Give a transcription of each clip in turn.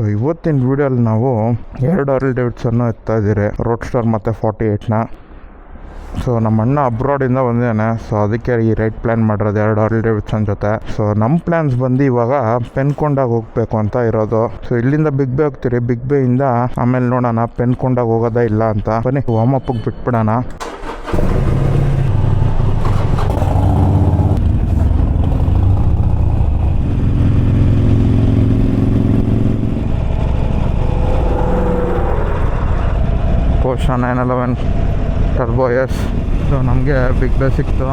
So ಇವತ್ತಿನ ವಿಡಿಯೋಲಿ ನಾವು ಎರಡು ಅರ್ಲ್ ಡೇವಿಡ್ಸನ್ನು ಎತ್ತಾ ಇದ್ದೀರಿ. ರೋಡ್ ಸ್ಟಾರ್ ಮತ್ತು ಫಾರ್ಟಿ ಏಯ್ಟ್ನ ಸೊ ನಮ್ಮ ಅಣ್ಣ ಅಬ್ರಾಡಿಂದ ಬಂದಿದ್ದಾನೆ. ಸೊ ಅದಕ್ಕೆ ಈ ರೈಟ್ ಪ್ಲ್ಯಾನ್ ಮಾಡಿರೋದು ಎರಡು ಅರ್ಲ್ ಡೇವಿಡ್ಸನ್ ಜೊತೆ. ಸೊ ನಮ್ಮ ಪ್ಲ್ಯಾನ್ಸ್ ಬಂದು ಇವಾಗ ಪೆನ್ಕೊಂಡಾಗ ಹೋಗ್ಬೇಕು ಅಂತ ಇರೋದು. ಸೊ ಇಲ್ಲಿಂದ ಬಿಗ್ ಬೇ ಹೋಗ್ತೀರಿ. ಬಿಗ್ ಬೇಯಿಂದ ಆಮೇಲೆ ನೋಡೋಣ. ಪೆನ್ಕೊಂಡಾಗ ಹೋಗೋದಾ ಇಲ್ಲ ಅಂತ. ಬನ್ನಿ ವಾರ್ಮ್ ಅಪ್ಗೆ ಬಿಟ್ಬಿಡೋಣ. Porsche nine eleven turbo S so ನಮಗೆ ಬಿಗ್ ಬೇ ಸಿಕ್ತು.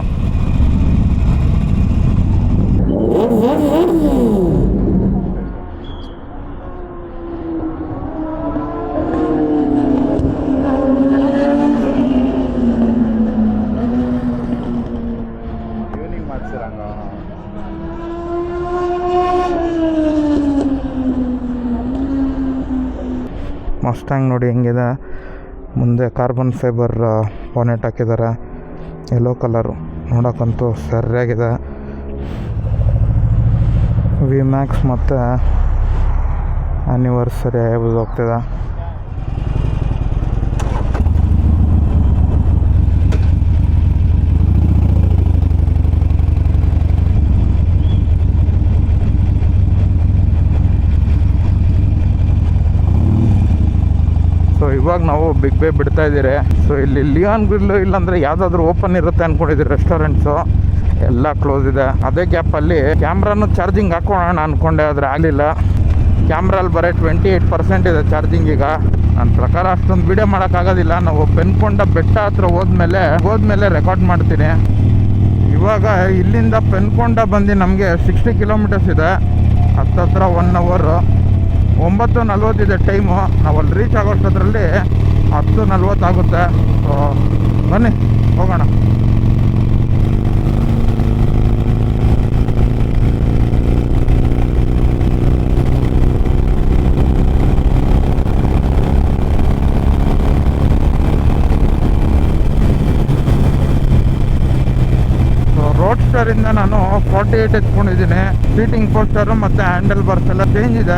ಮಸ್ಟ್ಯಾಂಗ್ ನೋಡಿ ಹೆಂಗಿದೆ. ಮುಂದೆ ಕಾರ್ಬನ್ ಫೈಬರ್ ಬಾನೆಟ್ ಹಾಕಿದ್ದಾರೆ. ಯೆಲ್ಲೋ ಕಲರು ನೋಡೋಕ್ಕಂತೂ ಸರಿಯಾಗಿದೆ. ವಿ ಮ್ಯಾಕ್ಸ್ ಮತ್ತು ಆ್ಯನಿವರ್ಸರಿ ಹೋಗ್ತಿದೆ ಸೊ ಇವಾಗ ನಾವು ಬಿಗ್ ಬೇ ಬಿಡ್ತಾ ಇದ್ದೀರಿ. ಸೊ ಇಲ್ಲಿ ಲಿಯಾನ್ ಗ್ರಿಲ್ಲು ಇಲ್ಲಾಂದ್ರೆ ಯಾವುದಾದ್ರೂ ಓಪನ್ ಇರುತ್ತೆ ಅಂದ್ಕೊಂಡಿದ್ದೀರಿ ರೆಸ್ಟೋರೆಂಟ್ಸು ಎಲ್ಲ ಕ್ಲೋಸ್ ಇದೆ. ಅದೇ ಗ್ಯಾಪಲ್ಲಿ ಕ್ಯಾಮ್ರಾನು ಚಾರ್ಜಿಂಗ್ ಹಾಕೋಣ ಅಂದ್ಕೊಂಡೆ ಆದರೆ ಆಗಲಿಲ್ಲ. ಕ್ಯಾಮ್ರಲ್ಲಿ ಬರೀ ಟ್ವೆಂಟಿ ಏಯ್ಟ್ ಪರ್ಸೆಂಟ್ ಇದೆ ಚಾರ್ಜಿಂಗ್ ಈಗ. ನನ್ನ ಪ್ರಕಾರ ಅಷ್ಟೊಂದು ವಿಡಿಯೋ ಮಾಡೋಕ್ಕಾಗೋದಿಲ್ಲ ನಾವು ಪೆನ್ಕೊಂಡ ಬೆಟ್ಟ ಹತ್ರ ಹೋದ್ಮೇಲೆ ಹೋದ್ಮೇಲೆ ರೆಕಾರ್ಡ್ ಮಾಡ್ತೀನಿ. ಇವಾಗ ಇಲ್ಲಿಂದ ಪೆನ್ಕೊಂಡ ಬಂದು ನಮಗೆ ಸಿಕ್ಸ್ಟಿ ಕಿಲೋಮೀಟರ್ಸ್ ಇದೆ. ಹತ್ತತ್ರ ಒನ್ ಅವರು ಒಂಬತ್ತು ನಲ್ವತ್ತಿದೆ ಟೈಮು. ನಾವು ಅಲ್ಲಿ ರೀಚ್ ಆಗೋಷ್ಟರಲ್ಲಿ ಹತ್ತು ನಲ್ವತ್ತಾಗುತ್ತೆ. ಸೊ ಬನ್ನಿ ಹೋಗೋಣ ಸೊ ಸ್ಟಾರಿಂದ ನಾನು ಫಾರ್ಟಿ ಏಟ್ ಎತ್ಕೊಂಡಿದ್ದೀನಿ. ಸೀಟಿಂಗ್ ಪೋಸ್ಟರು ಮತ್ತು ಹ್ಯಾಂಡಲ್ ಬಾರ್ಸ್ ಎಲ್ಲ ಚೇಂಜ್ ಇದೆ.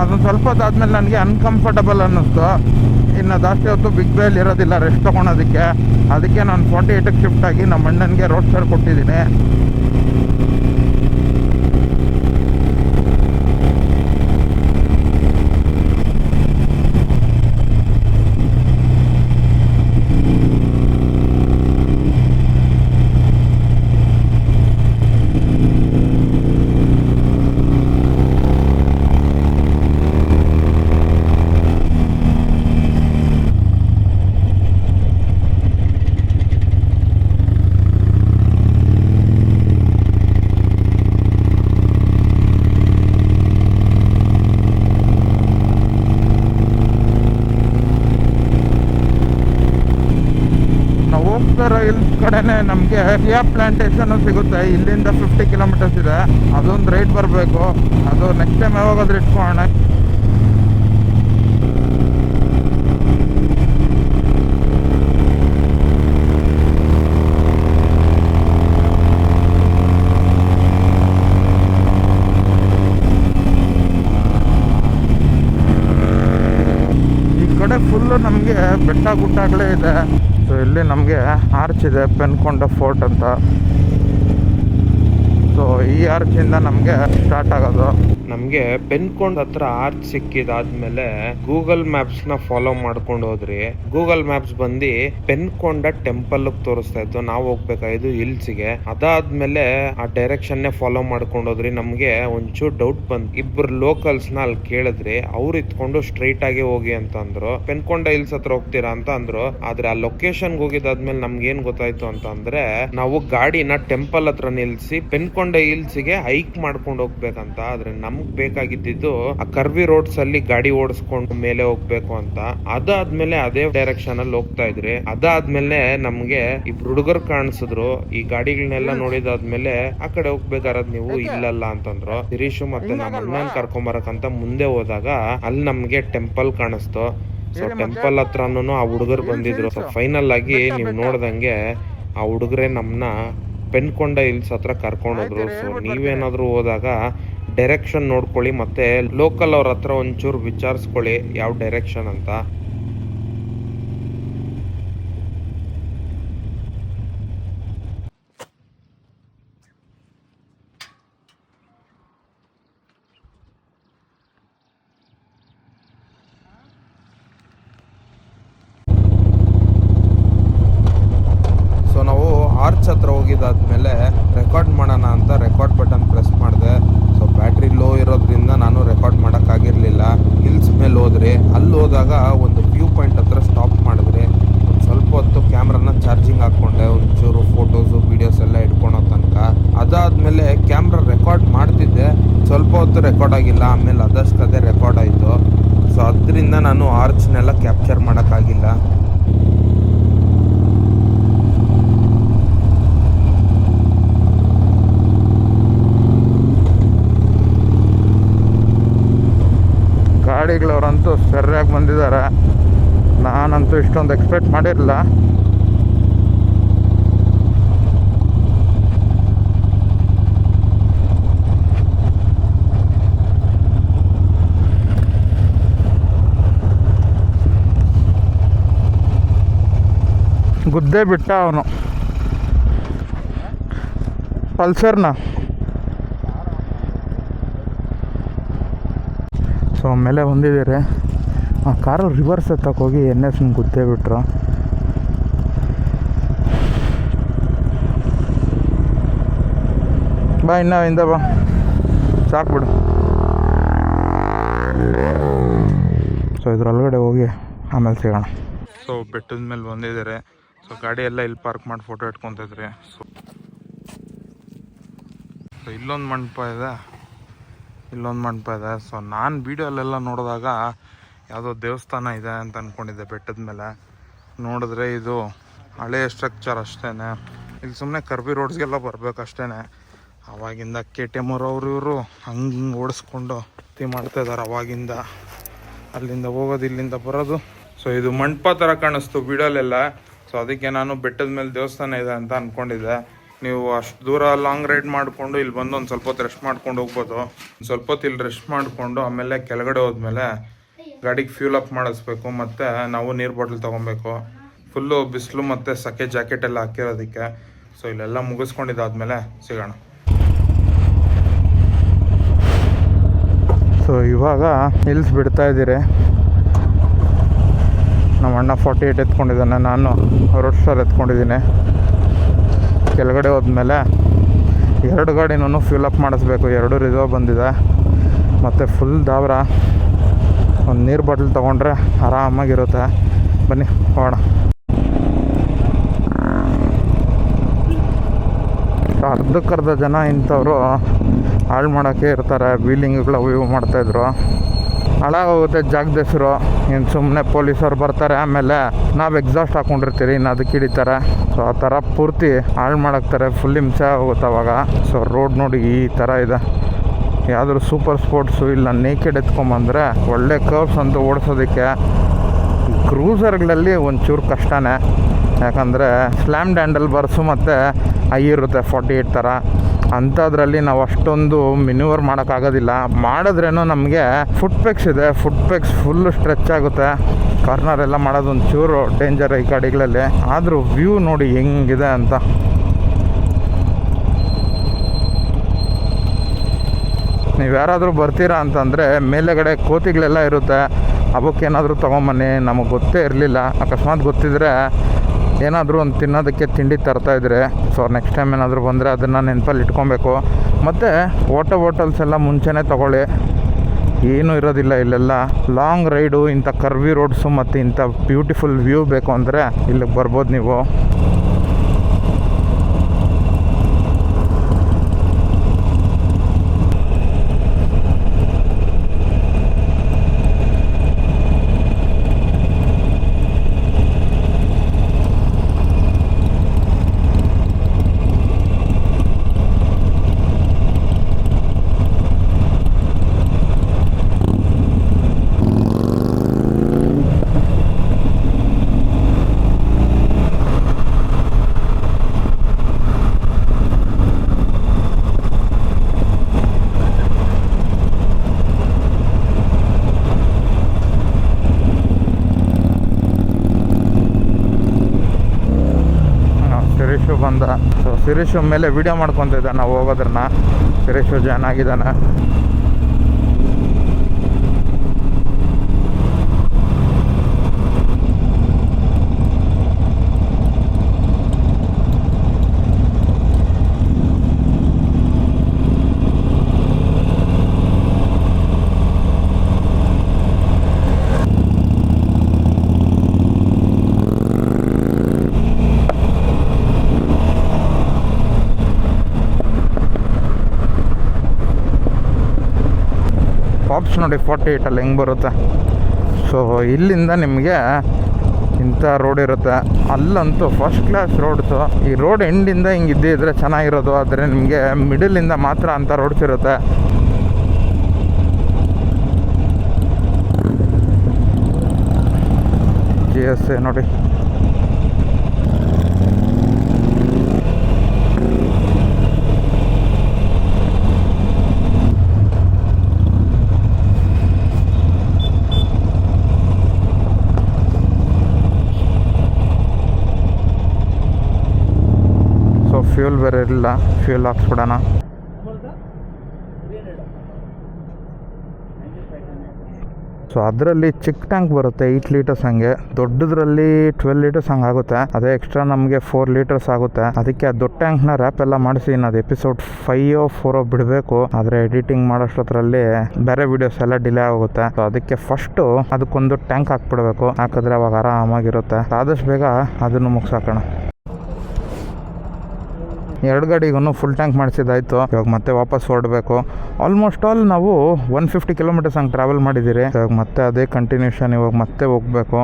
ಅದು ಸ್ವಲ್ಪ ಹೊತ್ತಾದ್ಮೇಲೆ ನನಗೆ ಅನ್ಕಂಫರ್ಟಬಲ್ ಅನ್ನಿಸ್ತು. ಇನ್ನು ಜಾಸ್ತಿ ಹೊತ್ತು ಬಿಗ್ ಬೇಲ್ ಇರೋದಿಲ್ಲ ರೆಸ್ಟ್ ತೊಗೊಳೋದಕ್ಕೆ. ಅದಕ್ಕೆ ನಾನು ಫಾರ್ಟಿ ಏಯ್ಟಿಗೆ ಶಿಫ್ಟ್ ಆಗಿ ನಮ್ಮ ಅಣ್ಣನಿಗೆ ರೋಡ್ ಸ್ಟಾರ್ ಕೊಟ್ಟಿದ್ದೀನಿ ನಾವು ಹೋಗ್ತಾರ ಕಡೆನೆ ನಮಗೆ ಟಿಯಾ ಪ್ಲಾಂಟೇಶನ್ ಸಿಗುತ್ತೆ. ಇಲ್ಲಿಂದ ಫಿಫ್ಟಿ ಕಿಲೋಮೀಟರ್ಸ್ ಇದೆ. ಅದೊಂದು ರೈಟ್ ಬರಬೇಕು. ಅದು ನೆಕ್ಸ್ಟ್ ಟೈಮ್ ಯಾವಾಗಾದ್ರೂ ಇಟ್ಕೊಳ್ಳೋಣ. ಈ ಕಡೆ ಫುಲ್ಲು ನಮಗೆ ಬೆಟ್ಟ ಗುಡ್ಡಗಳೇ ಇದೆ. ಇಲ್ಲಿ ನಮಗೆ ಆರ್ಚ್ ಇದೆ ಪೆನ್ಕೊಂಡ ಫೋರ್ಟ್ ಅಂತ. ಸೊ ಈ ಆರ್ಚಿಂದ ನಮಗೆ ಸ್ಟಾರ್ಟ್ ಆಗೋದು. ನಮ್ಗೆ ಪೆನ್ಕೊಂಡ್ ಹತ್ರ ಆರ್ಚ್ ಸಿಕ್ಕಿದಾದ್ಮೇಲೆ ಗೂಗಲ್ ಮ್ಯಾಪ್ಸ್ನ ಫಾಲೋ ಮಾಡ್ಕೊಂಡು ಹೋದ್ರಿ. ಗೂಗಲ್ ಮ್ಯಾಪ್ಸ್ ಬಂದು ಪೆನ್ಕೊಂಡ ಟೆಂಪಲ್ ತೋರಿಸ್ತಾ ಇತ್ತು. ನಾವು ಹೋಗ್ಬೇಕಾಯ್ದು ಹಿಲ್ಸ್ಗೆ ಅದಾದ್ಮೇಲೆ ಆ ಡೈರೆಕ್ಷನ್ ಫಾಲೋ ಮಾಡ್ಕೊಂಡು ಹೋದ್ರಿ. ನಮ್ಗೆ ಒಂಚೂರು ಡೌಟ್ ಬಂದ್, ಇಬ್ರು ಲೋಕಲ್ಸ್ನ ಅಲ್ಲಿ ಕೇಳಿದ್ರಿ. ಅವ್ರು ಇತ್ಕೊಂಡು ಸ್ಟ್ರೈಟ್ ಆಗಿ ಹೋಗಿ ಅಂತ ಅಂದ್ರು. ಪೆನ್ಕೊಂಡ ಹಿಲ್ಸ್ ಹತ್ರ ಹೋಗ್ತೀರಾ ಅಂತ ಅಂದ್ರು. ಆದ್ರೆ ಆ ಲೊಕೇಶನ್ ಹೋಗಿದಾದ್ಮೇಲೆ ನಮ್ಗೆ ಏನ್ ಗೊತ್ತಾಯ್ತು ಅಂತ ಅಂದ್ರೆ, ನಾವು ಗಾಡಿನ ಟೆಂಪಲ್ ಹತ್ರ ನಿಲ್ಸಿ ಪೆನ್ಕೊಂಡ ಹಿಲ್ಸ್ಗೆ ಹೈಕ್ ಮಾಡ್ಕೊಂಡು ಹೋಗ್ಬೇಕಂತ. ಆದ್ರೆ ನಮ್ಗ್ ಬೇಕಾಗಿದ್ದು ಆ ಕರ್ವಿ ರೋಡ್ಸ್ ಅಲ್ಲಿ ಗಾಡಿ ಓಡಿಸ್ಕೊಂಡು ಮೇಲೆ ಹೋಗ್ಬೇಕು ಅಂತ. ಅದಾದ್ಮೇಲೆ ಅದೇ ಡೈರೆಕ್ಷನ್ ಅಲ್ಲಿ ಹೋಗ್ತಾ ಇದ್ರಿ. ಅದಾದ್ಮೇಲೆ ನಮ್ಗೆ ಇಬ್ರು ಹುಡುಗರು ಕಾಣಿಸಿದ್ರು. ಈ ಗಾಡಿಗಳನ್ನೆಲ್ಲ ನೋಡಿದಾದ್ಮೇಲೆ ಆ ಕಡೆ ಹೋಗ್ಬೇಕಾರದ್ ನೀವು ಇಲ್ಲಲ್ಲ ಅಂತಂದ್ರು. ಗಿರೀಶು ಮತ್ತೆ ನಮ್ಮ ಅಣ್ಣನ್ ಕರ್ಕೊಂಬರಕಂತ ಮುಂದೆ ಹೋದಾಗ ಅಲ್ಲಿ ನಮ್ಗೆ ಟೆಂಪಲ್ ಕಾಣಿಸ್ತು. ಸೊ ಟೆಂಪಲ್ ಹತ್ರನೂ ಆ ಹುಡುಗರು ಬಂದಿದ್ರು. ಸೊ ಫೈನಲ್ ಆಗಿ ನೀವು ನೋಡ್ದಂಗೆ ಆ ಹುಡುಗರೇ ನಮ್ಮನ್ನ ಪೆನ್ಕೊಂಡ ಹಿಲ್ಸ್ ಹತ್ರ ಕರ್ಕೊಂಡೋದ್ರು ಸೊ ನೀವೇನಾದ್ರೂ ಹೋದಾಗ ಡೈರೆಕ್ಷನ್ ನೋಡ್ಕೊಳ್ಳಿ ಮತ್ತೆ ಲೋಕಲ್ ಅವ್ರ ಹತ್ರ ಒಂಚೂರು ವಿಚಾರಿಸ್ಕೊಳ್ಳಿ ಯಾವ ಡೈರೆಕ್ಷನ್ ಅಂತ. ಸೊ ನಾವು ಆರ್ಚ್ ಹತ್ರ ಹೋಗಿದ್ದಾದ್ಮೇಲೆ ರೆಕಾರ್ಡ್ ಮಾಡೋಣ ಅಂತ ರೆಕಾರ್ಡ್ ಬಟನ್ ಪ್ರೆಸ್ ಮಾಡಿದೆ ಸೊ ಬ್ಯಾಟ್ರಿ ಲೋ ಇರೋದ್ರಿಂದ ನಾನು ರೆಕಾರ್ಡ್ ಮಾಡೋಕ್ಕಾಗಿರಲಿಲ್ಲ ಹಿಲ್ಸ್ ಮೇಲೆ ಹೋದ್ರಿ ಅಲ್ಲಿ ಹೋದಾಗ ಒಂದು ವ್ಯೂ ಪಾಯಿಂಟ್ ಹತ್ರ ಸ್ಟಾಪ್ ಮಾಡಿದ್ರೆ ಸ್ವಲ್ಪ ಹೊತ್ತು ಕ್ಯಾಮ್ರಾನ ಚಾರ್ಜಿಂಗ್ ಹಾಕ್ಕೊಂಡೆ ಒಂಚೂರು ಫೋಟೋಸು ವೀಡಿಯೋಸ್ ಎಲ್ಲ ಇಟ್ಕೊಳೋ ತನಕ. ಅದಾದಮೇಲೆ ಕ್ಯಾಮ್ರಾ ರೆಕಾರ್ಡ್ ಮಾಡ್ತಿದ್ದೆ. ಸ್ವಲ್ಪ ಹೊತ್ತು ರೆಕಾರ್ಡ್ ಆಗಿಲ್ಲ, ಆಮೇಲೆ ಅದಷ್ಟು ಅದೇ ರೆಕಾರ್ಡ್ ಆಯಿತು. ಸೊ ಅದರಿಂದ ನಾನು ಆರ್ಚ್ನೆಲ್ಲ ಕ್ಯಾಪ್ಚರ್ ಮಾಡೋಕ್ಕಾಗಿಲ್ಲ. ಗಾಡಿಗಳವರಂತೂ ಸರಿಯಾಗಿ ಬಂದಿದ್ದಾರೆ. ನಾನಂತೂ ಇಷ್ಟೊಂದು ಎಕ್ಸ್ಪೆಕ್ಟ್ ಮಾಡಿರಲಿಲ್ಲ. ಗುದ್ದೆ ಬಿಟ್ಟ ಅವನು. ಪಲ್ಸರ್ನ ಸೊ ಮೇಲೆ ಬಂದಿದ್ದೀರಿ. ಆ ಕಾರು ರಿವರ್ಸ್ ಎತ್ತಕ್ಕೆ ಹೋಗಿ ಎನ್ ಎಸ್ ಗೊತ್ತೇ ಬಿಟ್ರು ಬಾ, ಇನ್ನ ಇಂದ ಬಾ. ಸಾಕ್ಬಿಡು ಸೊ ಇದ್ರೊಳಗಡೆ ಹೋಗಿ ಆಮೇಲೆ ಸಿಗೋಣ. ಸೊ ಬೆಟ್ಟದ ಮೇಲೆ ಬಂದಿದ್ದಾರೆ. ಸೊ ಗಾಡಿ ಎಲ್ಲ ಇಲ್ಲಿ ಪಾರ್ಕ್ ಮಾಡಿ ಫೋಟೋ ಇಟ್ಕೊತಿದ್ರಿ. ಸೊ ಸೊ ಇಲ್ಲೊಂದು ಮಂಟಪ ಇದೆ. ಇಲ್ಲೊಂದು ಮಂಟಪ ಇದೆ ಸೊ ನಾನು ವೀಡಿಯೋಲೆಲ್ಲ ನೋಡಿದಾಗ ಯಾವುದೋ ದೇವಸ್ಥಾನ ಇದೆ ಅಂತ ಅಂದ್ಕೊಂಡಿದ್ದೆ ಬೆಟ್ಟದ ಮೇಲೆ. ನೋಡಿದ್ರೆ ಇದು ಹಳೆಯ ಸ್ಟ್ರಕ್ಚರ್ ಅಷ್ಟೇ ಇಲ್ಲಿ ಸುಮ್ಮನೆ ಕರ್ಬಿ ರೋಡ್ಸ್ಗೆಲ್ಲ ಬರ್ಬೇಕು ಅಷ್ಟೇ ಅವಾಗಿಂದ ಕೆ ಟಿ ಎಂ ಅವರು ಇವರು ಹಂಗೆ ಹಿಂಗೆ ಓಡಿಸ್ಕೊಂಡು ತಿ ಮಾಡ್ತಾ ಇದ್ದಾರೆ ಅವಾಗಿಂದ. ಅಲ್ಲಿಂದ ಹೋಗೋದು, ಇಲ್ಲಿಂದ ಬರೋದು. ಸೊ ಇದು ಮಂಟಪ ಥರ ಕಾಣಿಸ್ತು ವೀಡಿಯೋಲೆಲ್ಲ. ಸೊ ಅದಕ್ಕೆ ನಾನು ಬೆಟ್ಟದ ಮೇಲೆ ದೇವಸ್ಥಾನ ಇದೆ ಅಂತ ಅಂದ್ಕೊಂಡಿದ್ದೆ ನೀವು ಅಷ್ಟು ದೂರ ಲಾಂಗ್ ರೈಡ್ ಮಾಡಿಕೊಂಡು ಇಲ್ಲಿ ಬಂದು ಒಂದು ಸ್ವಲ್ಪ ಹೊತ್ತು ರೆಸ್ಟ್ ಮಾಡ್ಕೊಂಡು ಹೋಗ್ಬೋದು. ಒಂದು ಸ್ವಲ್ಪ ಹೊತ್ತು ಇಲ್ಲಿ ರೆಸ್ಟ್ ಮಾಡಿಕೊಂಡು ಆಮೇಲೆ ಕೆಳಗಡೆ ಹೋದ್ಮೇಲೆ ಗಾಡಿಗೆ ಫ್ಯೂಲ್ ಅಪ್ ಮಾಡಿಸ್ಬೇಕು, ಮತ್ತು ನಾವು ನೀರು ಬಾಟಲ್ ತೊಗೊಬೇಕು. ಫುಲ್ಲು ಬಿಸಿಲು ಮತ್ತು ಸಕ್ಕೆ ಜಾಕೆಟ್ ಎಲ್ಲ ಹಾಕಿರೋದಕ್ಕೆ. ಸೊ ಇಲ್ಲೆಲ್ಲ ಮುಗಿಸ್ಕೊಂಡಿದ್ದಾದ್ಮೇಲೆ ಸಿಗೋಣ. ಸೊ ಇವಾಗ ಹಿಲ್ಸ್ ಬಿಡ್ತಾ ಇದ್ದೀರಿ. ನಮ್ಮ ಅಣ್ಣ ಫಾರ್ಟಿ ಏಯ್ಟ್ ಎತ್ಕೊಂಡಿದ್ದಾನೆ, ನಾನು ರೋಡ್ ಸ್ಟಾರ್ ಎತ್ಕೊಂಡಿದ್ದೀನಿ. ಕೆಳಗಡೆ ಹೋದ್ಮೇಲೆ ಎರಡು ಗಾಡಿನೂ ಫಿಲ್ ಅಪ್ ಮಾಡಿಸ್ಬೇಕು. ಎರಡು ರಿಸರ್ವ್ ಬಂದಿದೆ. ಮತ್ತು ಫುಲ್ ದಾವ್ರ. ಒಂದು ನೀರು ಬಾಟ್ಲ್ ತೊಗೊಂಡ್ರೆ ಆರಾಮಾಗಿರುತ್ತೆ. ಬನ್ನಿ, ಹೋಗೋಣ. ಅರ್ಧಕ್ಕರ್ಧ ಜನ ಇಂಥವ್ರು ಹಾಳು ಮಾಡೋಕ್ಕೆ ಇರ್ತಾರೆ. ವೀಲಿಂಗ್ಗಳು ಇವು ಮಾಡ್ತಾಯಿದ್ರು ಹಾಳಾಗೋಗುತ್ತೆ ಜಾಗದ ಹೆಸರು. ಇನ್ನು ಸುಮ್ಮನೆ ಪೊಲೀಸರು ಬರ್ತಾರೆ, ಆಮೇಲೆ ನಾವು ಎಕ್ಸಾಸ್ಟ್ ಹಾಕೊಂಡಿರ್ತೀರಿ ಇನ್ನು ಅದಕ್ಕೆ ಹಿಡಿತಾರೆ. ಸೊ ಆ ಥರ ಪೂರ್ತಿ ಹಾಳು ಮಾಡಾಕ್ತಾರೆ ಫುಲ್ ಹಿಂಸೆ ಆಗುತ್ತೆ ಅವಾಗ. ಸೊ ರೋಡ್ ನೋಡಿ ಈ ಥರ ಇದೆ. ಯಾವ್ದಾದ್ರು ಸೂಪರ್ ಸ್ಪೋರ್ಟ್ಸು ಇಲ್ಲ ನೇಕೆಡ್ ಎತ್ಕೊಂಬಂದರೆ ಒಳ್ಳೆ ಕರ್ವ್ಸ್ ಅಂತ ಓಡಿಸೋದಕ್ಕೆ ಕ್ರೂಸರ್ಗಳಲ್ಲಿ ಒಂಚೂರು ಕಷ್ಟನೇ. ಯಾಕಂದರೆ ಸ್ಲ್ಯಾಮ್ ಡ್ಯಾಂಡಲ್ ಬರ್ಸು ಮತ್ತು ಐ ಇರುತ್ತೆ ಫಾರ್ಟಿ ಏಯ್ಟ್ ಥರ. ಅಂಥದ್ರಲ್ಲಿ ನಾವು ಅಷ್ಟೊಂದು ಮಿನಿವರ್ ಮಾಡೋಕ್ಕಾಗೋದಿಲ್ಲ. ಮಾಡಿದ್ರೇನು ನಮಗೆ ಫುಟ್ ಪೆಕ್ಸ್ ಇದೆ. ಫುಟ್ ಪೆಕ್ಸ್ ಫುಲ್ ಸ್ಟ್ರೆಚ್ ಆಗುತ್ತೆ. ಕಾರ್ನರ್ ಎಲ್ಲ ಮಾಡೋದು ಒಂಚೂರು ಡೇಂಜರ್ ಈ ಗಾಡಿಗಳಲ್ಲಿ. ಆದರೂ ವ್ಯೂ ನೋಡಿ ಹೆಂಗಿದೆ ಅಂತ. ನೀವು ಯಾರಾದರೂ ಬರ್ತೀರಾ ಅಂತಂದರೆ ಮೇಲೆಗಡೆ ಕೋತಿಗಳೆಲ್ಲ ಇರುತ್ತೆ. ಅವಕ್ಕೇನಾದರೂ ತೊಗೊಂಬನ್ನಿ. ನಮಗೆ ಗೊತ್ತೇ ಇರಲಿಲ್ಲ. ಅಕಸ್ಮಾತ್ ಗೊತ್ತಿದ್ರೆ ಏನಾದರೂ ಒಂದು ತಿನ್ನೋದಕ್ಕೆ ತಿಂಡಿ ತರ್ತಾ ಇದ್ರೆ ಸೊ ನೆಕ್ಸ್ಟ್ ಟೈಮ್ ಏನಾದರೂ ಬಂದರೆ ಅದನ್ನು ನೆನಪಲ್ಲಿ ಇಟ್ಕೊಬೇಕು. ಮತ್ತು ವಾಟರ್ ಬಾಟಲ್ಸ್ ಎಲ್ಲ ಮುಂಚೆನೇ ತೊಗೊಳ್ಳಿ. ಏನೂ ಇರೋದಿಲ್ಲ ಇಲ್ಲೆಲ್ಲ. ಲಾಂಗ್ ರೈಡು ಇಂಥ ಕರ್ವಿ ರೋಡ್ಸು ಮತ್ತು ಇಂಥ ಬ್ಯೂಟಿಫುಲ್ ವ್ಯೂ ಬೇಕು ಅಂದರೆ ಇಲ್ಲಿಗೆ ಬರ್ಬೋದು ನೀವು. ಸುರೇಶ್ ಮೇಲೆ ವಿಡಿಯೋ ಮಾಡ್ಕೊತಿದ್ದ ನಾವು ಹೋಗೋದ್ರನ್ನ. ಸುರೇಶ್ ಜಾಯ್ನ್ ಆಗಿದ್ದಾನೆ. ನೋಡಿ ಫಾರ್ಟಿ ಏಯ್ಟಲ್ಲಿ ಹೆಂಗೆ ಬರುತ್ತೆ. ಸೊ ಇಲ್ಲಿಂದ ನಿಮಗೆ ಇಂಥ ರೋಡ್ ಇರುತ್ತೆ. ಅಲ್ಲಂತೂ ಫಸ್ಟ್ ಕ್ಲಾಸ್ ರೋಡ್ಸು ಈ ರೋಡ್ ಎಂಡಿಂದ ಹಿಂಗೆ ಇದ್ದೇ ಇದ್ರೆ ಚೆನ್ನಾಗಿರೋದು. ಆದರೆ ನಿಮಗೆ ಮಿಡಲಿಂದ ಮಾತ್ರ ಅಂಥ ರೋಡ್ಸ್ ಇರುತ್ತೆ. ಜಿ ಎಸ್ ಎ ನೋಡಿ ಸೊ ಫ್ಯೂಲ್ ಬೇರೆ ಇರಲಿಲ್ಲ ಫ್ಯೂಲ್ ಹಾಕ್ಸ್ಬಿಡೋಣ ಸೊ ಅದರಲ್ಲಿ ಚಿಕ್ಕ ಟ್ಯಾಂಕ್ ಬರುತ್ತೆ ಏಯ್ಟ್ ಲೀಟರ್ಸ್ ಹಂಗೆ. ದೊಡ್ಡದ್ರಲ್ಲಿ ಟ್ವೆಲ್ ಲೀಟರ್ಸ್ ಹಂಗೆ ಆಗುತ್ತೆ. ಅದೇ ಎಕ್ಸ್ಟ್ರಾ ನಮಗೆ ಫೋರ್ ಲೀಟರ್ಸ್ ಆಗುತ್ತೆ. ಅದಕ್ಕೆ ಆ ದೊಡ್ಡ ಟ್ಯಾಂಕ್ನ ರ್ಯಾಪ್ ಎಲ್ಲ ಮಾಡಿಸಿ ಅದು ಎಪಿಸೋಡ್ ಫೈವ್ ಫೋರೋ ಬಿಡಬೇಕು. ಆದರೆ ಎಡಿಟಿಂಗ್ ಮಾಡೋಷ್ಟರಲ್ಲಿ ಬೇರೆ ವಿಡಿಯೋಸ್ ಎಲ್ಲ ಡಿಲೇ ಆಗುತ್ತೆ. ಸೊ ಅದಕ್ಕೆ ಫಸ್ಟು ಅದಕ್ಕೊಂದು ಟ್ಯಾಂಕ್ ಹಾಕ್ಬಿಡ್ಬೇಕು. ಹಾಕಿದ್ರೆ ಅವಾಗ ಆರಾಮಾಗಿರುತ್ತೆ. ಆದಷ್ಟು ಬೇಗ ಅದನ್ನು ಮುಗಿಸಾಕೋಣ. ಎರಡು ಗಾಡಿಗೂ ಫುಲ್ ಟ್ಯಾಂಕ್ ಮಾಡಿಸಿದಾಯ್ತು ಇವಾಗ ಮತ್ತೆ ವಾಪಸ್ ಹೊರಡಬೇಕು. ಆಲ್ಮೋಸ್ಟ್ ಆಲ್ ನಾವು ಒನ್ ಫಿಫ್ಟಿ ಕಿಲೋಮೀಟರ್ಸ್ ಹಂಗೆ ಟ್ರಾವೆಲ್ ಮಾಡಿದ್ದೀರಿ. ಇವಾಗ ಮತ್ತೆ ಅದೇ ಕಂಟಿನ್ಯೂಷನ್ ಇವಾಗ ಮತ್ತೆ ಹೋಗಬೇಕು.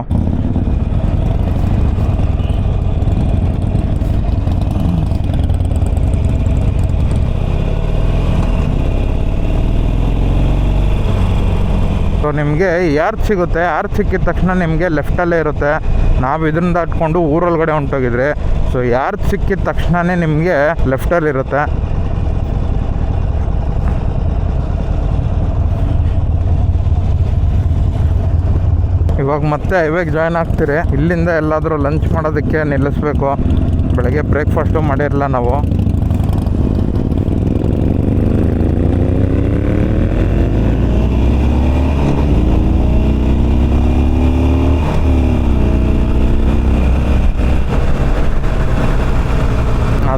ಸೊ ನಿಮಗೆ ಯಾರ್ ಸಿಗುತ್ತೆ? ಯಾರು ಸಿಕ್ಕಿದ ತಕ್ಷಣ ನಿಮಗೆ ಲೆಫ್ಟಲ್ಲೇ ಇರುತ್ತೆ. ನಾವು ಇದನ್ನ ದಾಟ್ಕೊಂಡು ಊರೊಳಗಡೆ ಹೊಂಟೋಗಿದ್ರಿ. ಸೊ ಯಾರು ಸಿಕ್ಕಿದ ತಕ್ಷಣವೇ ನಿಮಗೆ ಲೆಫ್ಟಲ್ಲಿ ಇರುತ್ತೆ. ಇವಾಗ ಮತ್ತೆ ಹೈವೇಗೆ ಜಾಯ್ನ್ ಆಗ್ತೀರಿ. ಇಲ್ಲಿಂದ ಎಲ್ಲಾದರೂ ಲಂಚ್ ಮಾಡೋದಕ್ಕೆ ನಿಲ್ಲಿಸ್ಬೇಕು. ಬೆಳಗ್ಗೆ ಬ್ರೇಕ್ಫಾಸ್ಟು ಮಾಡಿರಲ್ಲ ನಾವು.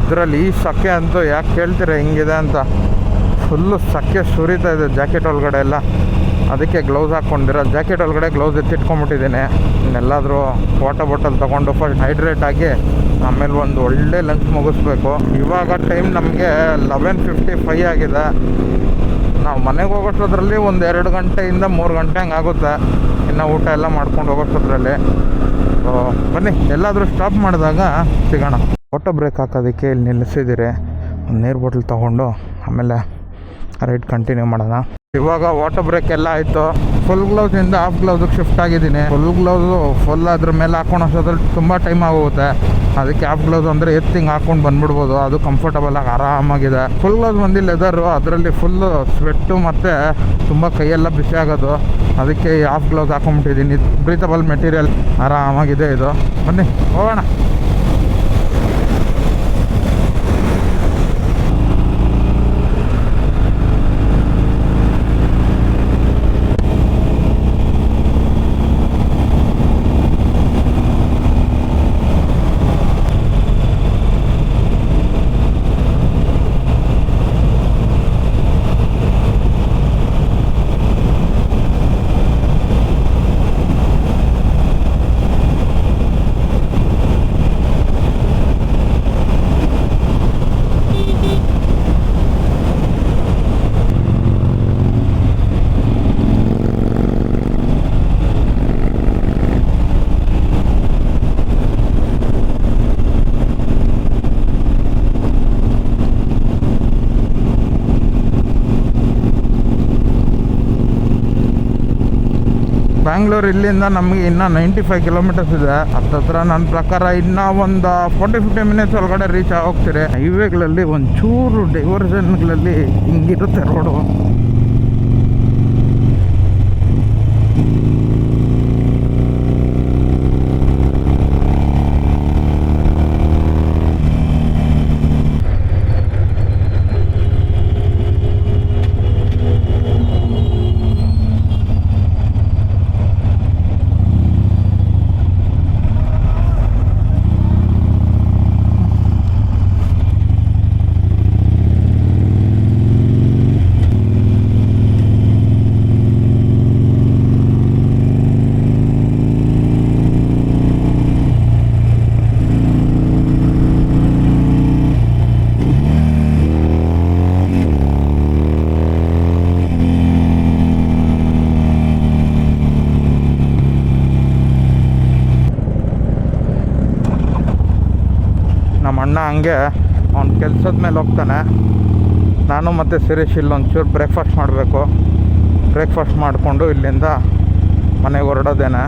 ಅದರಲ್ಲಿ ಈ ಸಕ್ಕೆ ಅಂತೂ ಯಾಕೆ ಕೇಳ್ತೀರ ಹಿಂಗಿದೆ ಅಂತ. ಫುಲ್ಲು ಸಕ್ಕೆ ಸುರಿತಾ ಇದೆ ಜಾಕೆಟ್ ಒಳಗಡೆ ಎಲ್ಲ. ಅದಕ್ಕೆ ಗ್ಲೌಸ್ ಹಾಕ್ಕೊಂಡಿರೋ ಜಾಕೆಟ್ ಒಳಗಡೆ ಗ್ಲೌಸ್ ಎತ್ತಿಟ್ಕೊಂಡ್ಬಿಟ್ಟಿದ್ದೀನಿ. ಇನ್ನೆಲ್ಲಾದರೂ ವಾಟರ್ ಬಾಟಲ್ ತೊಗೊಂಡು ಫಸ್ಟ್ ಹೈಡ್ರೇಟ್ ಆಗಿ ಆಮೇಲೆ ಒಂದು ಒಳ್ಳೆ ಲಂಚ್ ಮುಗಿಸ್ಬೇಕು. ಇವಾಗ ಟೈಮ್ ನಮಗೆ ಲೆವೆನ್ ಫಿಫ್ಟಿ ಫೈ ಆಗಿದೆ. ನಾವು ಮನೆಗೆ ಹೋಗೋಷ್ಟರಲ್ಲಿ ಒಂದು ಎರಡು ಗಂಟೆಯಿಂದ ಮೂರು ಗಂಟೆ ಹಂಗೆ ಆಗುತ್ತೆ. ಇನ್ನು ಊಟ ಎಲ್ಲ ಮಾಡ್ಕೊಂಡು ಹೋಗೋಷ್ಟರಲ್ಲಿ ಸೊ ಬನ್ನಿ, ಎಲ್ಲಾದರೂ ಸ್ಟಾಪ್ ಮಾಡಿದಾಗ ಸಿಗೋಣ. ಆಟೋ ಬ್ರೇಕ್ ಹಾಕೋದಕ್ಕೆ ಇಲ್ಲಿ ನಿಲ್ಲಿಸಿದ್ದೀರಿ ಒಂದು ನೀರು ಬಾಟ್ಲ್ ತೊಗೊಂಡು ಆಮೇಲೆ ರೈಡ್ ಕಂಟಿನ್ಯೂ ಮಾಡೋಣ. ಇವಾಗ ವಾಟರ್ ಬ್ರೇಕ್ ಎಲ್ಲ ಆಯಿತು. ಫುಲ್ ಗ್ಲೌಸಿಂದ ಹಾಫ್ ಗ್ಲೌಸಿಗೆ ಶಿಫ್ಟ್ ಆಗಿದ್ದೀನಿ. ಫುಲ್ ಗ್ಲೌಸು ಫುಲ್ ಅದ್ರ ಮೇಲೆ ಹಾಕೊಂಡು ಅಷ್ಟೊದ್ರಲ್ಲಿ ತುಂಬ ಟೈಮ್ ಆಗೋಗುತ್ತೆ. ಅದಕ್ಕೆ ಹಾಫ್ ಗ್ಲೌಸ್ ಅಂದರೆ ಎತ್ತಿಂಗ್ ಹಾಕೊಂಡು ಬಂದ್ಬಿಡ್ಬೋದು. ಅದು ಕಂಫರ್ಟಬಲ್ ಆಗಿ ಆರಾಮಾಗಿದೆ. ಫುಲ್ ಗ್ಲೌಸ್ ಬಂದು ಲೆದರು ಅದರಲ್ಲಿ ಫುಲ್ಲು ಸ್ವೆಟ್ಟು ಮತ್ತು ತುಂಬ ಕೈಯೆಲ್ಲ ಬಿಸಿ ಆಗೋದು. ಅದಕ್ಕೆ ಹಾಫ್ ಗ್ಲೌಸ್ ಹಾಕೊಂಡ್ಬಿಟ್ಟಿದ್ದೀನಿ. ಬ್ರೀತಬಲ್ ಮೆಟೀರಿಯಲ್ ಆರಾಮಾಗಿದೆ ಇದು. ಬನ್ನಿ, ಹೋಗೋಣ. ಬ್ಯಾಂಗ್ಳೂರ್ ಇಲ್ಲಿಂದ ನಮಗೆ ಇನ್ನೂ ನೈಂಟಿ ಫೈವ್ ಕಿಲೋಮೀಟರ್ಸ್ ಇದೆ. ಹತ್ತತ್ರ ನನ್ನ ಪ್ರಕಾರ ಇನ್ನೂ ಒಂದು ಫೋರ್ಟಿ ಫಿಫ್ಟಿ ಮಿನಿಟ್ಸ್ ಒಳಗಡೆ ರೀಚ್ ಹೋಗ್ತೀರಿ ಹೈವೇಗಳಲ್ಲಿ ಒಂಚೂರು ಡೈವರ್ಷನ್ಗಳಲ್ಲಿ ಹಿಂಗಿರುತ್ತೆ ರೋಡು ಅಣ್ಣ ಹಂಗೆ ಅವ್ನ ಕೆಲ್ಸದ ಮೇಲೆ ಹೋಗ್ತಾನೆ. ನಾನು ಮತ್ತು ಸಿರೀಶ್ ಇಲ್ಲೊಂಚೂರು ಬ್ರೇಕ್ಫಾಸ್ಟ್ ಮಾಡಬೇಕು. ಬ್ರೇಕ್ಫಾಸ್ಟ್ ಮಾಡಿಕೊಂಡು ಇಲ್ಲಿಂದ ಮನೆಗೆ ಹೊರಡೋದೇನೆ.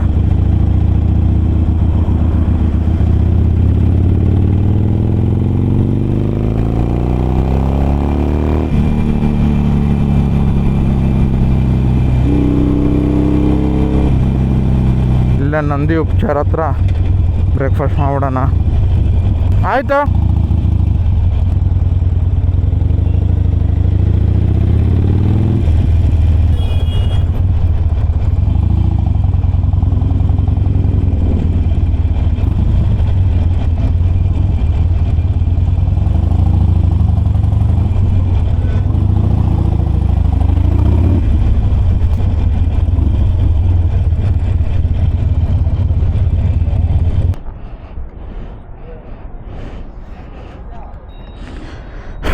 ಇಲ್ಲೇ ನಂದಿ ಉಪಚಾರ ಹತ್ರ ಬ್ರೇಕ್ಫಾಸ್ಟ್ ಮಾಡ್ಬಿಡೋಣ. ಆಯಿತಾ?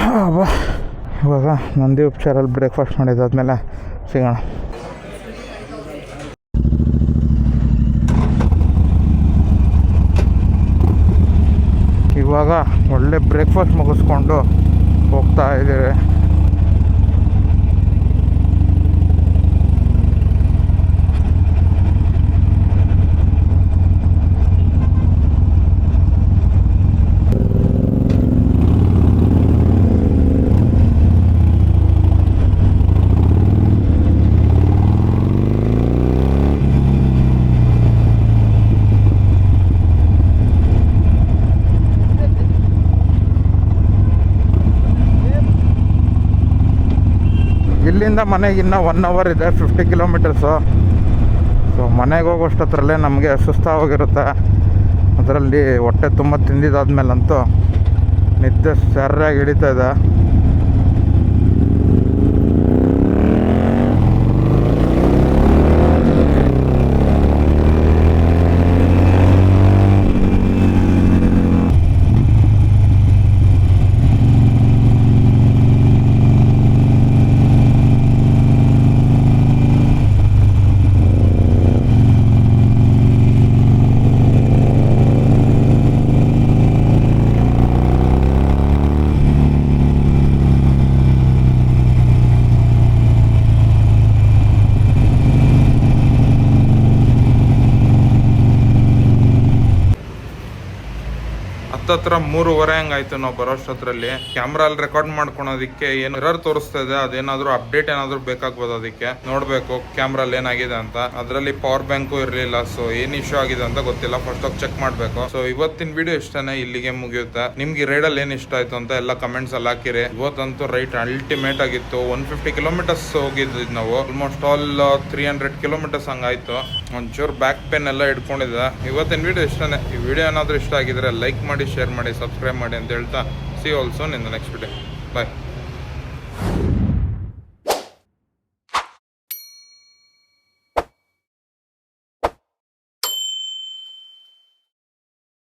ಅಬ್ಬಾ ಇವಾಗ ನಂದಿ ಉಪಚಾರಲ್ಲಿ ಬ್ರೇಕ್ಫಾಸ್ಟ್ ಮಾಡಿದ್ದಾದ್ಮೇಲೆ ಸಿಗೋಣ. ಇವಾಗ ಒಳ್ಳೆ ಬ್ರೇಕ್ಫಾಸ್ಟ್ ಮುಗಿಸ್ಕೊಂಡು ಹೋಗ್ತಾ ಇದ್ದೀವಿ. ಇಲ್ಲಿಂದ ಮನೆಗೆ ಇನ್ನೂ ಒನ್ ಅವರ್ ಇದೆ ಫಿಫ್ಟಿ ಕಿಲೋಮೀಟರ್ಸು ಸೊ ಮನೆಗೆ ಹೋಗೋಷ್ಟತ್ರಲ್ಲೇ ನಮಗೆ ಸುಸ್ತಾಗೋಗಿರುತ್ತೆ. ಅದರಲ್ಲಿ ಹೊಟ್ಟೆ ತುಂಬ ತಿಂದಿದ್ದಾದ್ಮೇಲಂತೂ ನಿದ್ದೆ ಸರಿಯಾಗಿ ಹಿಡಿತಾ ಹತ್ತತ್ರ ಮೂರುವರೆ ಹಂಗಾಯ್ತು ನಾವು ಬರೋಷ್ಟೊತ್ತರಲ್ಲಿ ಕ್ಯಾಮ್ರಲ್ಲಿ ರೆಕಾರ್ಡ್ ಮಾಡ್ಕೊಳೋದಕ್ಕೆ ಏನು ಎರರ್ ತೋರಿಸ್ತಾ ಇದೆ, ಅದೇನಾದ್ರೂ ಅಪ್ಡೇಟ್ ಏನಾದ್ರು ಬೇಕಾಗ್ಬೋದು ಅದಕ್ಕೆ. ನೋಡ್ಬೇಕು ಕ್ಯಾಮ್ರಲ್ಲಿ ಏನಾಗಿದೆ ಅಂತ. ಅದರಲ್ಲಿ ಪವರ್ ಬ್ಯಾಂಕು ಇರಲಿಲ್ಲ ಸೊ ಏನ್ ಇಶ್ಯೂ ಆಗಿದೆ ಅಂತ ಗೊತ್ತಿಲ್ಲ. ಫಸ್ಟ್ ಆಗಿ ಚೆಕ್ ಮಾಡಬೇಕು. ಸೊ ಇವತ್ತಿನ ವಿಡಿಯೋ ಇಷ್ಟನೇ ಇಲ್ಲಿಗೆ ಮುಗಿಯುತ್ತೆ. ನಿಮ್ಗೆ ಅಲ್ಲಿ ಏನ್ ಇಷ್ಟ ಆಯ್ತು ಅಂತ ಎಲ್ಲ ಕಮೆಂಟ್ಸ್ ಅಲ್ಲಿ ಹಾಕಿರಿ. ಇವತ್ತಂತೂ ರೈಟ್ ಅಲ್ಟಿಮೇಟ್ ಆಗಿತ್ತು. ಒನ್ ಫಿಫ್ಟಿ ಕಿಲೋಮೀಟರ್ಸ್ ಹೋಗಿದ್ವಿ ನಾವು. Almost all three hundred kilometers ಹಂಗಾಯ್ತು. ಒಂಚೂರು ಬ್ಯಾಕ್ ಪೇನ್ ಎಲ್ಲ ಇಟ್ಕೊಂಡಿದ್ದೆ ಇವತ್ತಿನ ವಿಡಿಯೋ ಇಷ್ಟನೇ. ಈ ವಿಡಿಯೋ ಏನಾದರೂ ಇಷ್ಟ ಆಗಿದ್ರೆ ಲೈಕ್ ಮಾಡಿ ಶೇರ್ ಮಾಡಿ ಸಬ್ಸ್ಕ್ರೈಬ್ ಮಾಡಿ ಅಂತ ಹೇಳ್ತಾ see also the next video bye